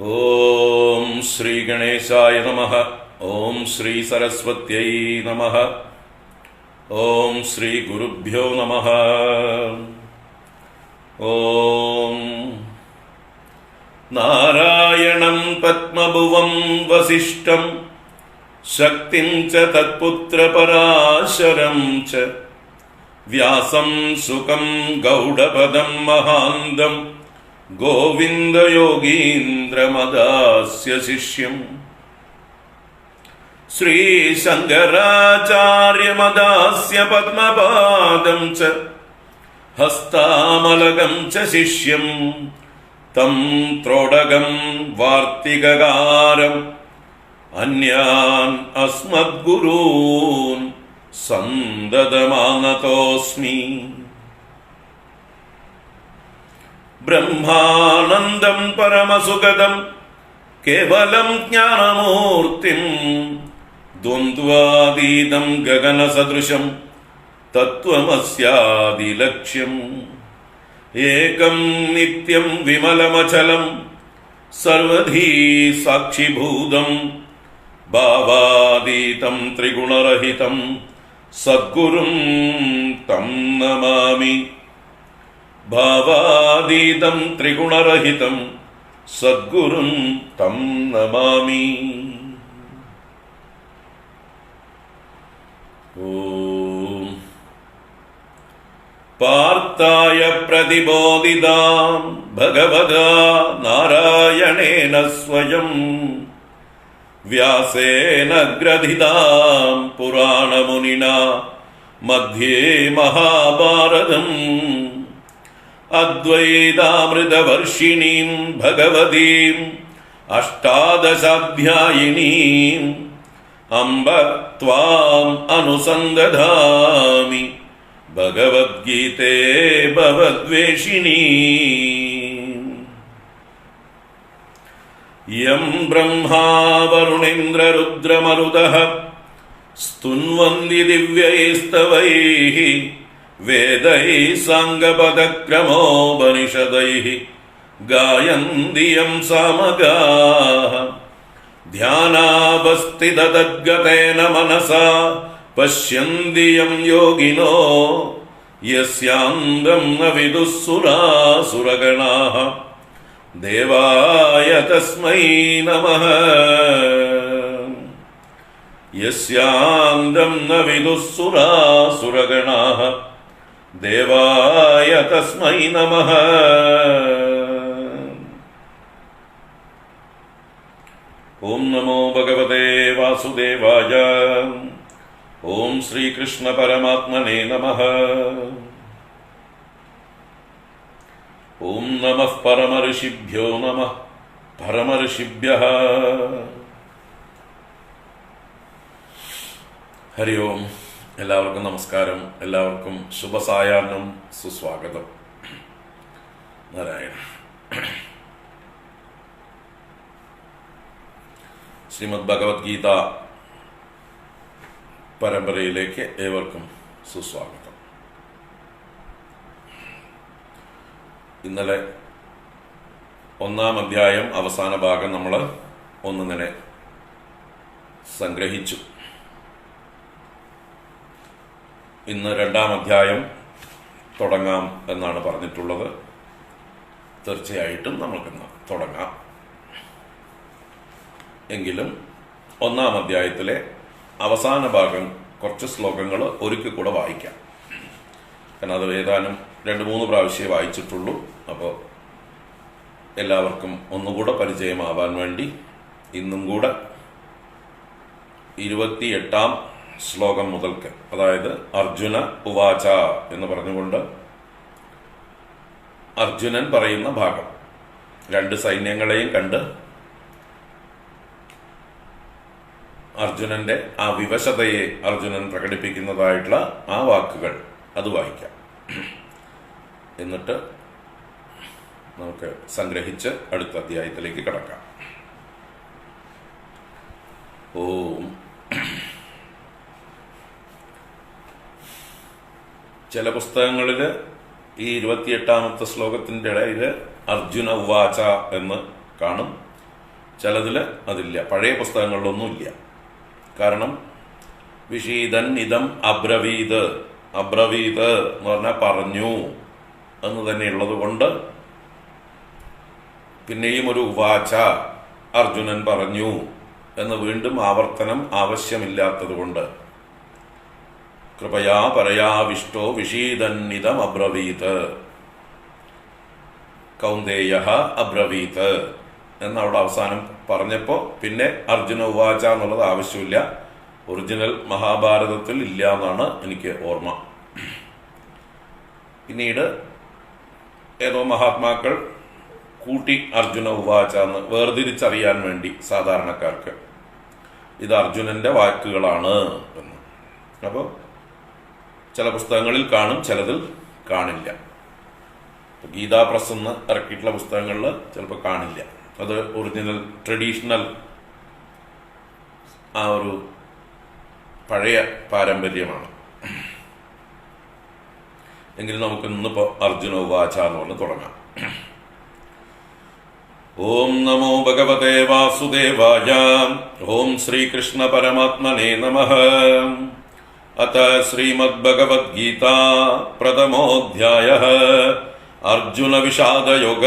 ഓം ശ്രീ ഗണേശായ നമ. ഓം ശ്രീ സരസ്വത്यै നമ. ഓം ശ്രീ ഗുരുഭ്യോ നമ. ഓം നാരായണം പത്മഭുവം വസിഷ്ഠം ശക്തിം ച തത്പുത്രപരാശരം ച. വ്യാസം സുഖം ഗൗഡപദം മഹാന്തം ഗോവിന്ദയോഗീന്ദ്രമദാസ്യ ശിഷ്യം ശ്രീശങ്കരാചാര്യമദാസ്യ പത്മപാദം ച ഹസ്താമലകം ച ശിഷ്യം. തം ത്രോടകം വാർത്തികകാരം. അന്യാൻ അസ്മദ്ഗുരൂൻ സന്തതമാനതോസ്മി. ബ്രഹ്മാനന്ദം പരമസുഗതം കേവലം ജ്ഞാനമൂർത്തിം ദ്വന്ദ്വാതീതം ഗഗനസദൃശം തത്വമസ്യാദിലക്ഷ്യം. ഏകം നിത്യം വിമലമചലം സർവധീ സാക്ഷിഭൂതം ഭാവാതീതം ത്രിഗുണരഹിതം സദ്ഗുരും തം നമാമി. ഭാവാതീതം ത്രിഗുണരഹിതം സദ്ഗുരും തം നമാമി ഓം പാർത്ഥായ പ്രതിബോധിതാം ഭഗവതാ നാരായണേന സ്വയം വ്യാസേന ഗ്രഥിതാം പുരാണമുനിന മധ്യേ മഹാഭാരതം अद्वैतामृतवर्षिणीं भगवतीम् अष्टादशाध्यायिनीम् अम्ब त्वाम् अनुसन्दधामि भगवद्गीते भवद्वेषिणी। यं ब्रह्मा वरुणेन्द्ररुद्रमरुदः स्तुन्वन्दिव्यैस्तवैः वेदैः साङ्गपदक्रमोपनिषदैः गायन्दियं सामगाः। ध्यानावस्थितदद्गतेन मनसा पश्यन्दियं योगिनो यस्यान्दं न विदुःसुरासुरगणाः देवाय तस्मै नमः। यस्यान्दं न विदुःसुरासुरगणाः ന വിദുഃസുരാസുരഗണാः ദേവായ തസ്മൈ നമഃ ഓം നമോ ഭഗവതേ വാസുദേവായ ഓം ശ്രീകൃഷ്ണ പരമാത്മനെ നമഃ ഓം നമ പരമഋഷിഭ്യോ നമ പരമഋഷിഭ്യ ഹരി ഓം എല്ലാവർക്കും നമസ്കാരം. എല്ലാവർക്കും ശുഭസായാഹ്നം. സുസ്വാഗതം. നാരായണ ശ്രീമദ് ഭഗവത്ഗീത പരമ്പരയിലേക്ക് ഏവർക്കും സുസ്വാഗതം. ഇന്നലെ ഒന്നാം അധ്യായം അവസാന ഭാഗം നമ്മൾ ഒന്നിങ്ങനെ സംഗ്രഹിച്ചു. ഇന്ന് രണ്ടാം അധ്യായം തുടങ്ങാം എന്നാണ് പറഞ്ഞിട്ടുള്ളത്. തീർച്ചയായിട്ടും നമുക്കിന്ന് തുടങ്ങാം. എങ്കിലും ഒന്നാം അധ്യായത്തിലെ അവസാന ഭാഗം കുറച്ച് ശ്ലോകങ്ങൾ ഒരിക്കൽ കൂടെ വായിക്കാം. കാരണം അത് ഏതാനും രണ്ട് മൂന്ന് പ്രാവശ്യം വായിച്ചിട്ടുള്ളൂ. അപ്പോൾ എല്ലാവർക്കും ഒന്നുകൂടെ പരിചയമാവാൻ വേണ്ടി ഇന്നും കൂടെ ഇരുപത്തിയെട്ടാം ശ്ലോകം മുതൽക്ക്. അതായത് അർജുന ഉവാച എന്ന് പറഞ്ഞുകൊണ്ട് അർജുനൻ പറയുന്ന ഭാഗം. രണ്ട് സൈന്യങ്ങളെയും കണ്ട് അർജുനന്റെ ആ വിവശതയെ അർജുനൻ പ്രകടിപ്പിക്കുന്നതായിട്ടുള്ള ആ വാക്കുകൾ അത് വായിക്കാം. എന്നിട്ട് നമുക്ക് സംഗ്രഹിച്ച് അടുത്ത അധ്യായത്തിലേക്ക് കടക്കാം. ഓം ചില പുസ്തകങ്ങളിൽ ഈ ഇരുപത്തിയെട്ടാമത്തെ ശ്ലോകത്തിന്റെ ഇടയിൽ അർജുന ഉവാച എന്ന് കാണും. ചിലതിൽ അതില്ല. പഴയ പുസ്തകങ്ങളിലൊന്നും ഇല്ല കാരണം വിഷീതൻ ഇതം അബ്രവീത്. അബ്രവീത് എന്ന് പറഞ്ഞാൽ പറഞ്ഞു എന്ന് തന്നെയുള്ളത് കൊണ്ട് പിന്നെയും ഒരു ഉവാച അർജുനൻ പറഞ്ഞു എന്ന് വീണ്ടും ആവർത്തനം ആവശ്യമില്ലാത്തത് കൊണ്ട് കൃപയാ പരയാവിഷ്ടോ വിഷീതന്നിതം അബ്രവീത് കൗന്ദേയ അബ്രവീത്. എന്ന് അവിടെ അവസാനം പറഞ്ഞപ്പോൾ പിന്നെ അർജുന ഉവാച എന്നുള്ളത് ആവശ്യമില്ല. ഒറിജിനൽ മഹാഭാരതത്തിൽ ഇല്ല എന്നാണ് എനിക്ക് ഓർമ്മ. പിന്നീട് ഏതോ മഹാത്മാക്കൾ കൂട്ടി അർജുന ഉവാച എന്ന് വേർതിരിച്ചറിയാൻ വേണ്ടി സാധാരണക്കാർക്ക്. ഇത് അർജുനന്റെ വാക്കുകളാണ് എന്ന്. അപ്പോൾ ചില പുസ്തകങ്ങളിൽ കാണും ചിലതിൽ കാണില്ല. ഗീതാ പ്രസ് എന്ന് ഇറക്കിയിട്ടുള്ള പുസ്തകങ്ങളിൽ ചിലപ്പോൾ കാണില്ല. അത് ഒറിജിനൽ ട്രഡീഷണൽ ആ ഒരു പഴയ പാരമ്പര്യമാണ്. എങ്കിലും നമുക്ക് ഇന്നിപ്പോ അർജുന വാച എന്ന് പറഞ്ഞ് തുടങ്ങാം. ഓം നമോ ഭഗവതേ വാസുദേവായ ഓം ശ്രീകൃഷ്ണ പരമാത്മനേ നമ. अत श्रीमद्भगवद्गीता प्रथमोऽध्यायः योग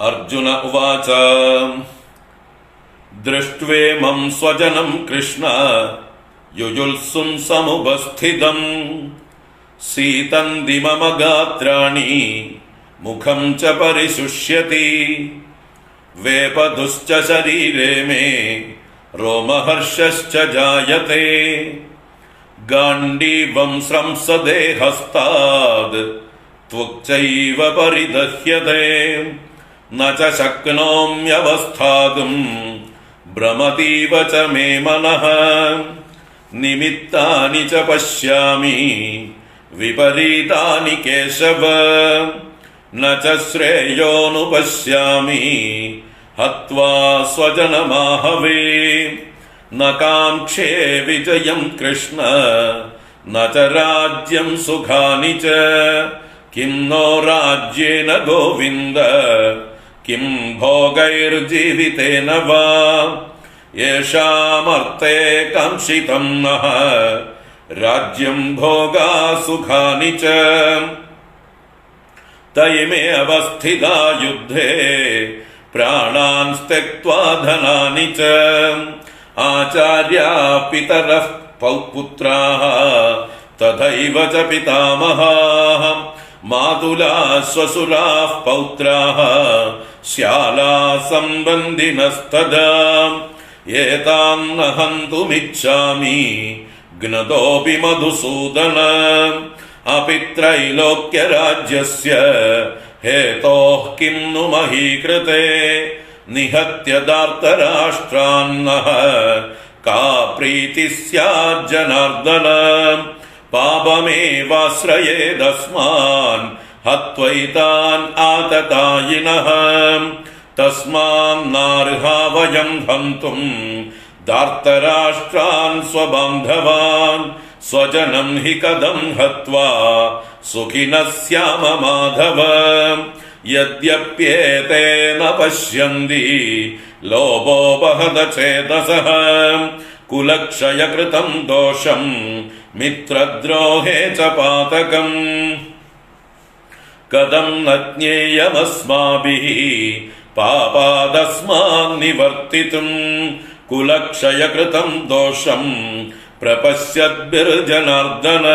अर्जुन उवाच दृष्ट्वेमं स्वजनं कृष्ण युयुल्सुंसमुपस्थितम् सीतन्दिममगात्राणि मुखं च परिशुष्यति। वेपदुश्च शरीरे मे रोमहर्षश्च जायते। गाण्डीवं स्रंसदे हस्ताद् त्वक्चैव परिदह्यते। न च शक्नोम्यवस्थातुम् भ्रमतीव च मे मनः। निमित्तानि च पश्यामि, विपरीतानि केशव। न च श्रेयोऽनुपश्यामि हत्वा स्वजनमाहवे। न काङ्क्षे विजयं कृष्ण, न च राज्यं सुखानि च। किं नो राज्येन गोविन्द, किं भोगैर्जीवितेन वा। येषामर्थे काङ्क्षितं नः, राज्यं भोगा सुखानि च। तैमे अवस्थिता युद्धे प्राणान् त्यक्त्वा धनानि च। आचार्या पितरः पौपुत्राः तथैव च पितामहाः। मातुला श्वशुराः पौत्राः श्याला सम्बन्धिनस्तदा। एतान् हन्तुमिच्छामि ज्ञतोऽपि मधुसूदन। अपि त्रैलोक्यराज्यस्य हेतोः किं नु महीकृते? निहत्य दार्तराष्ट्रान्नः का प्रीतिः स्याज्जनार्दन पापमेवाश्रयेदस्मान्। हत्वैतान् आततायिनः। तस्मान्नार्हा वयम् हन्तुम्। दार्तराष्ट्रान् स्वबान्धवान्। स्वजनं हि कथं हत्वा सुखिनः स्याम माधव यद्यप्येते न पश्यन्ति लोभोपहत चेतसः कुलक्षयकृतं दोषं मित्रद्रोहे च पातकम्। कथं न ज्ञेयमस्माभिः पापादस्मान्निवर्तितुम् कुलक्षयकृतं दोषं प्रपश्यद्भिर्जनार्दन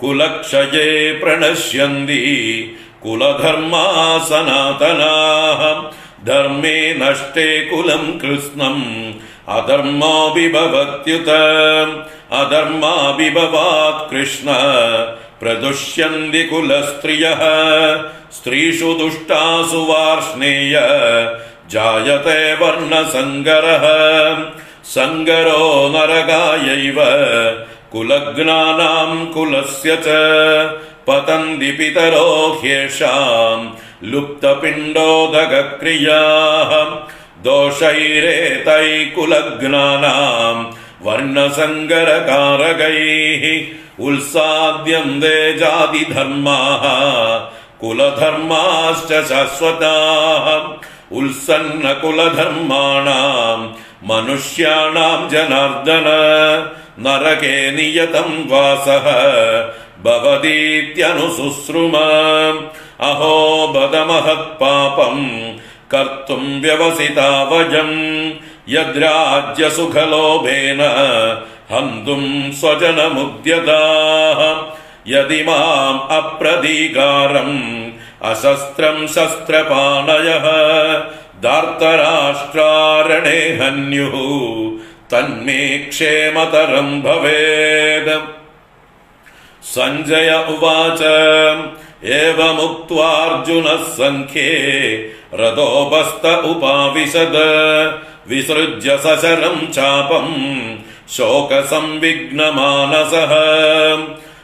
कुलक्षये प्रणश्यन्ति कुलधर्मा सनातनाः धर्मे नष्टे कुलं कृत्स्नम् अधर्मो विभवत्युत अधर्माभिभवात् कृष्ण। प्रदुष्यन्ति कुलस्त्रियः, स्त्रीषु दुष्टासु वार्ष्णेय, जायते वर्णसङ्गरः। सङ्गरो नरकायैव कुलग्ना कुल से पतंदी पितरो ह्येषाम् लुप्तपिण्डोदकक्रियाः दोषैरेतैकुलग्नानाम् वर्णसङ्गरकारकैः उल्साद्यन्ते जातिधर्माः कुलधर्माश्च उत्सन्न उल्सन्नकुलधर्माणाम् मनुष्याणाम् जनार्दन नरके नियतं वासः भवदीत्यनुशुश्रुमा अहो बदमहत्पापम् कर्तुं व्यवसितावजम् यद्राज्यसुखलोभेन हन्तुं स्वजनमुद्यताः। यदि माम् अप्रदीकारम् अशस्त्रं शस्त्रपाणयः दार्तराष्ट्रारणे हन्युः। तन्मे क्षेमतरम् भवेद्। सञ्जय उवाच एवमुक्त्वार्जुनः सङ्ख्ये रथोपस्त उपाविशद। विसृज्य सशरम् चापम् शोकसंविघ्नमानसः।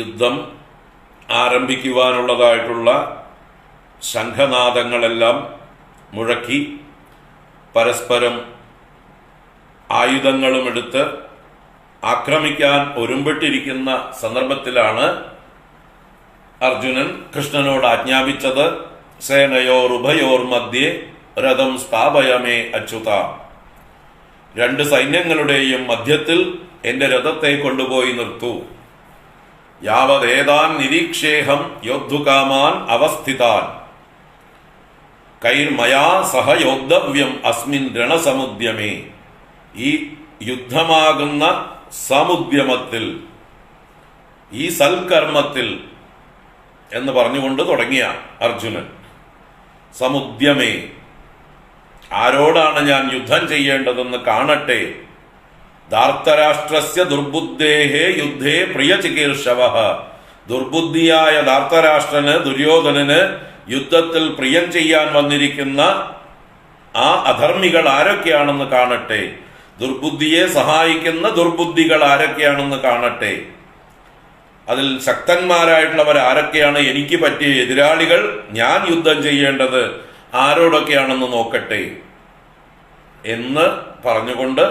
യുദ്ധം ആരംഭിക്കുവാനുള്ളതായിട്ടുള്ള ശംഖനാദങ്ങളെല്ലാം മുഴക്കി പരസ്പരം ആയുധങ്ങളും എടുത്ത് ആക്രമിക്കാൻ ഒരുമ്പെട്ടിരിക്കുന്ന സന്ദർഭത്തിലാണ് അർജുനൻ കൃഷ്ണനോട് ആജ്ഞാപിച്ചത് സേനയോർ ഉഭയോർ മധ്യേ രഥം സ്ഥാപയമേ അച്യുത. രണ്ട് സൈന്യങ്ങളുടെയും മധ്യത്തിൽ എന്റെ രഥത്തെ കൊണ്ടുപോയി നിർത്തൂ. യാവതേതാൻ നിരീക്ഷേഹം യോദ്ധുകാമാൻ അവസ്ഥിതാൻ. കൈർമയാ സഹ യോദ്ധവ്യം അസ്മിൻ രണസമുദ്യമേ. ഈ യുദ്ധമാകുന്ന സമുദ്യമത്തിൽ ഈ സൽക്കർമ്മത്തിൽ എന്ന് പറഞ്ഞുകൊണ്ട് തുടങ്ങിയ അർജുനൻ. സമുദ്യമേ ആരോടാണ് ഞാൻ യുദ്ധം ചെയ്യേണ്ടതെന്ന് കാണട്ടെ ധാർത്തരാഷ്ട്രസ്യ ദുർബുദ്ധേഹേ യുദ്ധേ പ്രിയ ചികീർഷവ ദുർബുദ്ധിയായ ധാർത്തരാഷ്ട്രന് ദുര്യോധനന് യുദ്ധത്തിൽ പ്രിയം ചെയ്യാൻ വന്നിരിക്കുന്ന ആ അധർമ്മികൾ ആരൊക്കെയാണെന്ന് കാണട്ടെ. ദുർബുദ്ധിയെ സഹായിക്കുന്ന ദുർബുദ്ധികൾ ആരൊക്കെയാണെന്ന് കാണട്ടെ. അതിൽ ശക്തന്മാരായിട്ടുള്ളവർ ആരൊക്കെയാണ്? എനിക്ക് പറ്റിയ എതിരാളികൾ ഞാൻ യുദ്ധം ചെയ്യേണ്ടത് ആരോടൊക്കെയാണെന്ന് നോക്കട്ടെ എന്ന് പറഞ്ഞുകൊണ്ട്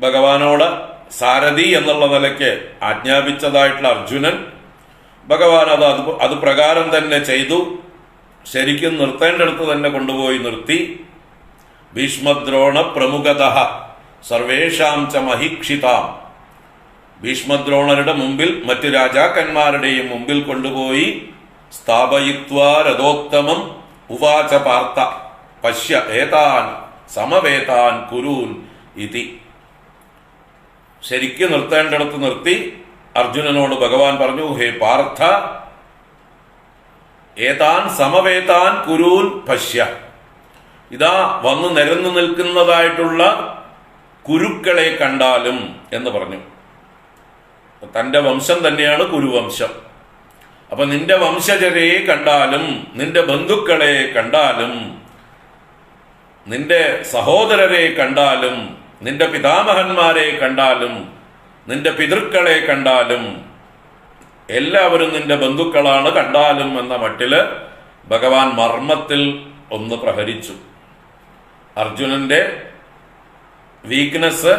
ഭഗവാനോട് സാരഥി എന്നുള്ള നിലയ്ക്ക് ആജ്ഞാപിച്ചതായിട്ടുള്ള അർജുനൻ ഭഗവാൻ അത് അത് അത് പ്രകാരം തന്നെ ചെയ്തു. ശരിക്കും നിർത്തേണ്ടടുത്ത് തന്നെ കൊണ്ടുപോയി നിർത്തി. ഭീഷ്മദ്രോണ പ്രമുഖത സർവേഷാം ച മഹിക്ഷിതാം. ഭീഷ്മദ്രോണരുടെ മുമ്പിൽ മറ്റു രാജാക്കന്മാരുടെയും മുമ്പിൽ കൊണ്ടുപോയി സ്ഥാപയിത്വാ രഥോത്തമം ഉവാച പാർത്ത പശ്യ ഏതാൻ സമവേതാൻ കുരൂൻ ഇതി. ശരിക്ക് നിർത്തേണ്ടിടത്ത് നിർത്തി അർജുനനോട് ഭഗവാൻ പറഞ്ഞു ഹേ പാർത്ഥ ഏതാൻ സമവേതാൻ കുരൂൻ പശ്യ. ഇതാ വന്നു നിരന്നു നിൽക്കുന്നതായിട്ടുള്ള കുരുക്കളെ കണ്ടാലും എന്ന് പറഞ്ഞു. തന്റെ വംശം തന്നെയാണ് കുരുവംശം. അപ്പൊ നിന്റെ വംശജരെ കണ്ടാലും നിന്റെ ബന്ധുക്കളെ കണ്ടാലും നിന്റെ സഹോദരരെ കണ്ടാലും നിന്റെ പിതാമഹന്മാരെ കണ്ടാലും നിന്റെ പിതൃക്കളെ കണ്ടാലും എല്ലാവരും നിന്റെ ബന്ധുക്കളാണ് കണ്ടാലും എന്ന മട്ടിൽ ഭഗവാൻ മർമ്മത്തിൽ ഒന്ന് പ്രഹരിച്ചു. അർജുനന്റെ വീക്ക്നെസ്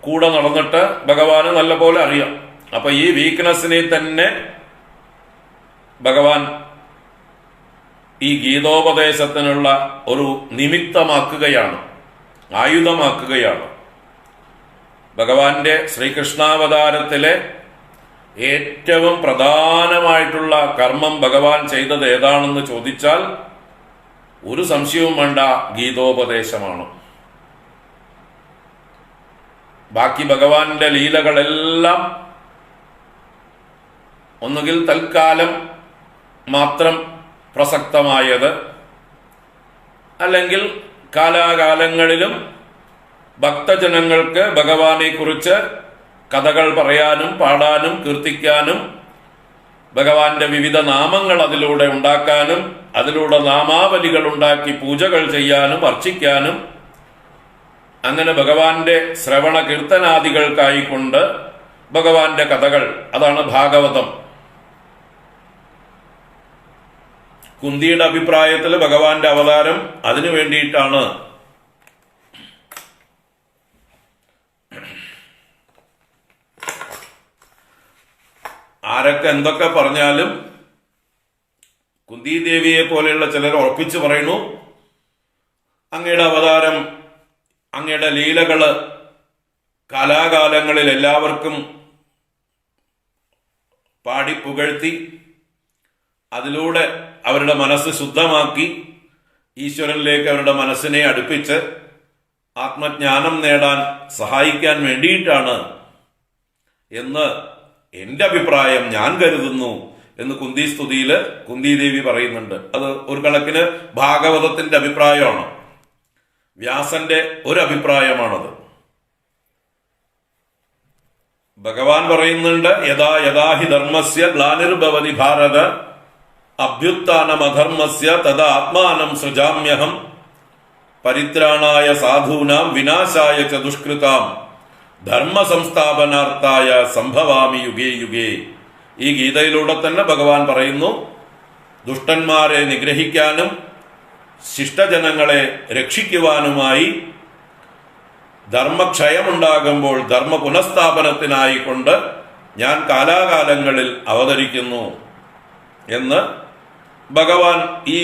കൂടെ നടന്നിട്ട് ഭഗവാന് നല്ലപോലെ അറിയാം. അപ്പൊ ഈ വീക്ക്നെസ്സിനെ തന്നെ ഭഗവാൻ ഈ ഗീതോപദേശത്തിനുള്ള ഒരു നിമിത്തമാക്കുകയാണ്. ആയുധമാക്കുകയാണ്. ഭഗവാന്റെ ശ്രീകൃഷ്ണാവതാരത്തിലെ ഏറ്റവും പ്രധാനമായിട്ടുള്ള കർമ്മം ഭഗവാൻ ചെയ്തത് ഏതാണെന്ന് ചോദിച്ചാൽ ഒരു സംശയവും വേണ്ട ഗീതോപദേശമാണ്. ബാക്കി ഭഗവാന്റെ ലീലകളെല്ലാം ഒന്നുകിൽ തൽക്കാലം മാത്രം പ്രസക്തമായത് അല്ലെങ്കിൽ കാലാകാലങ്ങളിലും ഭക്തജനങ്ങൾക്ക് ഭഗവാനെ കുറിച്ച് കഥകൾ പറയാനും പാടാനും കീർത്തിക്കാനും ഭഗവാന്റെ വിവിധ നാമങ്ങൾ അതിലൂടെ ഉണ്ടാക്കാനും അതിലൂടെ നാമാവലികൾ ഉണ്ടാക്കി പൂജകൾ ചെയ്യാനും അർച്ചിക്കാനും അങ്ങനെ ഭഗവാന്റെ ശ്രവണ കീർത്തനാദികൾക്കായിക്കൊണ്ട് ഭഗവാന്റെ കഥകൾ അതാണ് ഭാഗവതം. കുന്തിയുടെ അഭിപ്രായത്തിൽ ഭഗവാന്റെ അവതാരം അതിനു വേണ്ടിയിട്ടാണ്. ആരൊക്കെ എന്തൊക്കെ പറഞ്ഞാലും കുന്തിദേവിയെ പോലെയുള്ള ചിലർ ഉറപ്പിച്ചു പറയുന്നു. അങ്ങയുടെ അവതാരം അങ്ങയുടെ ലീലകൾ കലാകാലങ്ങളിൽ എല്ലാവർക്കും പാടി പുകഴ്ത്തി. അതിലൂടെ അവരുടെ മനസ്സ് ശുദ്ധമാക്കി ഈശ്വരനിലേക്ക് അവരുടെ മനസ്സിനെ അടുപ്പിച്ച് ആത്മജ്ഞാനം നേടാൻ സഹായിക്കാൻ വേണ്ടിയിട്ടാണ് എന്ന് എന്റെ അഭിപ്രായം ഞാൻ കരുതുന്നു എന്ന് കുന്തി സ്തുതിയിൽ കുന്തി ദേവി പറയുന്നുണ്ട്. അത് ഒരു കണക്കിന് ഭാഗവതത്തിന്റെ അഭിപ്രായമാണ്. വ്യാസന്റെ ഒരു അഭിപ്രായമാണത്. ഭഗവാൻ പറയുന്നുണ്ട് യഥാ യഥാഹി ധർമ്മസ്യ ഗ്ലാനിർഭവതി ഭാരത അഭ്യുത്ഥാനമധർമ്മസ്യ തഥാ ആത്മാനം സൃജാമ്യഹം. പരിത്രാണായ സാധൂനാം വിനാശായ ച ദുഷ്കൃതാം. ധർമ്മ സംസ്ഥാപനാർത്ഥായ സംഭവാമി യുഗേ യുഗേ. ഈ ഗീതയിലൂടെ തന്നെ ഭഗവാൻ പറയുന്നു ദുഷ്ടന്മാരെ നിഗ്രഹിക്കാനും ശിഷ്ടജനങ്ങളെ രക്ഷിക്കുവാനുമായി ധർമ്മക്ഷയമുണ്ടാകുമ്പോൾ ധർമ്മ പുനഃസ്ഥാപനത്തിനായിക്കൊണ്ട് ഞാൻ കാലാകാലങ്ങളിൽ അവതരിക്കുന്നു എന്ന് ഭഗവാൻ ഈ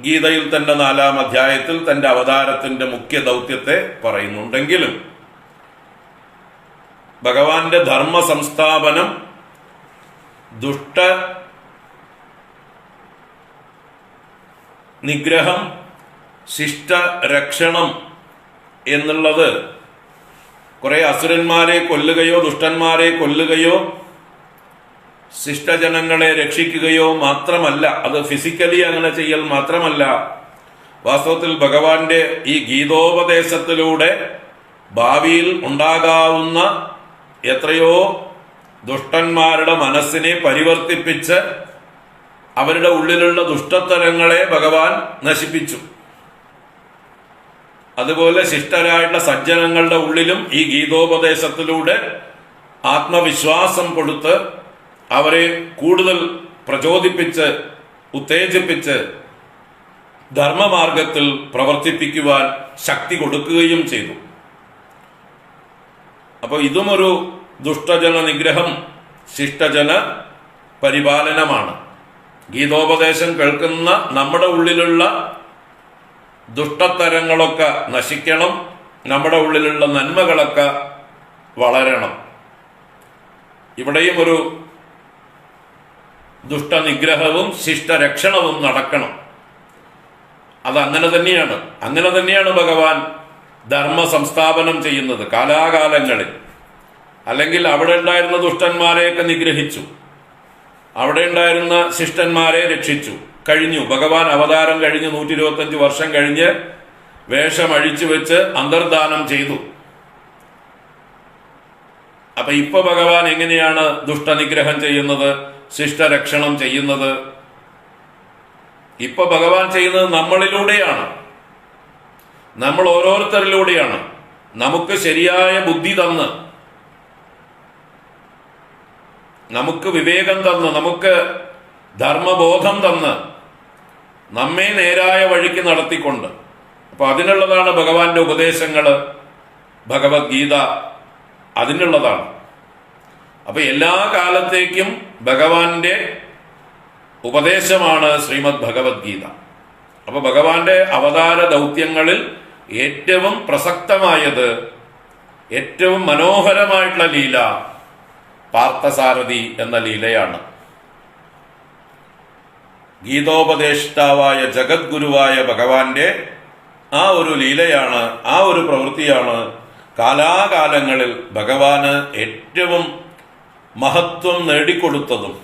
ഗീതയിൽ തന്നെ നാലാം അധ്യായത്തിൽ തന്റെ അവതാരത്തിന്റെ മുഖ്യ ദൗത്യത്തെ പറയുന്നുണ്ടെങ്കിലും ഭഗവാന്റെ ധർമ്മ സംസ്ഥാപനം ദുഷ്ട നിഗ്രഹം ശിഷ്ട രക്ഷണം എന്നുള്ളത് കുറെ അസുരന്മാരെ കൊല്ലുകയോ ദുഷ്ടന്മാരെ കൊല്ലുകയോ ശിഷ്ടജനങ്ങളെ രക്ഷിക്കുകയോ മാത്രമല്ല അത് ഫിസിക്കലി അങ്ങനെ ചെയ്യൽ മാത്രമല്ല. വാസ്തവത്തിൽ ഭഗവാന്റെ ഈ ഗീതോപദേശത്തിലൂടെ ഭാവിയിൽ ഉണ്ടാകാവുന്ന എത്രയോ ദുഷ്ടന്മാരുടെ മനസ്സിനെ പരിവർത്തിപ്പിച്ച് അവരുടെ ഉള്ളിലുള്ള ദുഷ്ടത്തരങ്ങളെ ഭഗവാൻ നശിപ്പിച്ചു. അതുപോലെ ശിഷ്ടരായിട്ടുള്ള സജ്ജനങ്ങളുടെ ഉള്ളിലും ഈ ഗീതോപദേശത്തിലൂടെ ആത്മവിശ്വാസം കൊടുത്ത് അവരെ കൂടുതൽ പ്രചോദിപ്പിച്ച് ഉത്തേജിപ്പിച്ച് ധർമ്മമാർഗത്തിൽ പ്രവർത്തിപ്പിക്കുവാൻ ശക്തി കൊടുക്കുകയും ചെയ്തു. അപ്പോൾ ഇതും ഒരു ദുഷ്ടജന നിഗ്രഹം ശിഷ്ടജന പരിപാലനമാണ്. ഗീതോപദേശം കേൾക്കുന്ന നമ്മുടെ ഉള്ളിലുള്ള ദുഷ്ടത്തരങ്ങളൊക്കെ നശിക്കണം നമ്മുടെ ഉള്ളിലുള്ള നന്മകളൊക്കെ വളരണം. ഇവിടെയും ഒരു ദുഷ്ടനിഗ്രഹവും ശിഷ്ടരക്ഷണവും നടക്കണം. അത് അങ്ങനെ തന്നെയാണ്. അങ്ങനെ തന്നെയാണ് ഭഗവാൻ ധർമ്മ സംസ്ഥാപനം ചെയ്യുന്നത് കാലാകാലങ്ങളിൽ. അല്ലെങ്കിൽ അവിടെ ഉണ്ടായിരുന്ന ദുഷ്ടന്മാരെയൊക്കെ നിഗ്രഹിച്ചു. അവിടെ ഉണ്ടായിരുന്ന ശിഷ്ടന്മാരെ രക്ഷിച്ചു. കഴിഞ്ഞു. ഭഗവാൻ അവതാരം കഴിഞ്ഞ് നൂറ്റി ഇരുപത്തഞ്ച് വർഷം കഴിഞ്ഞ് വേഷം അഴിച്ചു വെച്ച് അന്തർദാനം ചെയ്തു. അപ്പൊ ഇപ്പൊ ഭഗവാൻ എങ്ങനെയാണ് ദുഷ്ടനിഗ്രഹം ചെയ്യുന്നത്? ശിഷ്ടരക്ഷണം ചെയ്യുന്നത് ഇപ്പൊ ഭഗവാൻ ചെയ്യുന്നത് നമ്മളിലൂടെയാണ്. നമ്മൾ ഓരോരുത്തരിലൂടെയാണ്. നമുക്ക് ശരിയായ ബുദ്ധി തന്ന് നമുക്ക് വിവേകം തന്ന് നമുക്ക് ധർമ്മബോധം തന്ന് നമ്മെ നേരായ വഴിക്ക് നടത്തിക്കൊണ്ട്. അപ്പൊ അതിനുള്ളതാണ് ഭഗവാന്റെ ഉപദേശങ്ങൾ ഭഗവത്ഗീത അതിനുള്ളതാണ്. അപ്പൊ എല്ലാ കാലത്തേക്കും ഭഗവാന്റെ ഉപദേശമാണ് ശ്രീമദ് ഭഗവത്ഗീത. അപ്പൊ ഭഗവാന്റെ അവതാര ദൗത്യങ്ങളിൽ ഏറ്റവും പ്രസക്തമായത് ഏറ്റവും മനോഹരമായിട്ടുള്ള ലീല പാർത്ഥസാരഥി എന്ന ലീലയാണ്. ഗീതോപദേഷ്ടാവായ ജഗദ്ഗുരുവായ ഭഗവാന്റെ ആ ഒരു ലീലയാണ് ആ ഒരു പ്രവൃത്തിയാണ് കാലാകാലങ്ങളിൽ ഭഗവാന് ഏറ്റവും മഹത്വം നേടിക്കൊടുത്തതും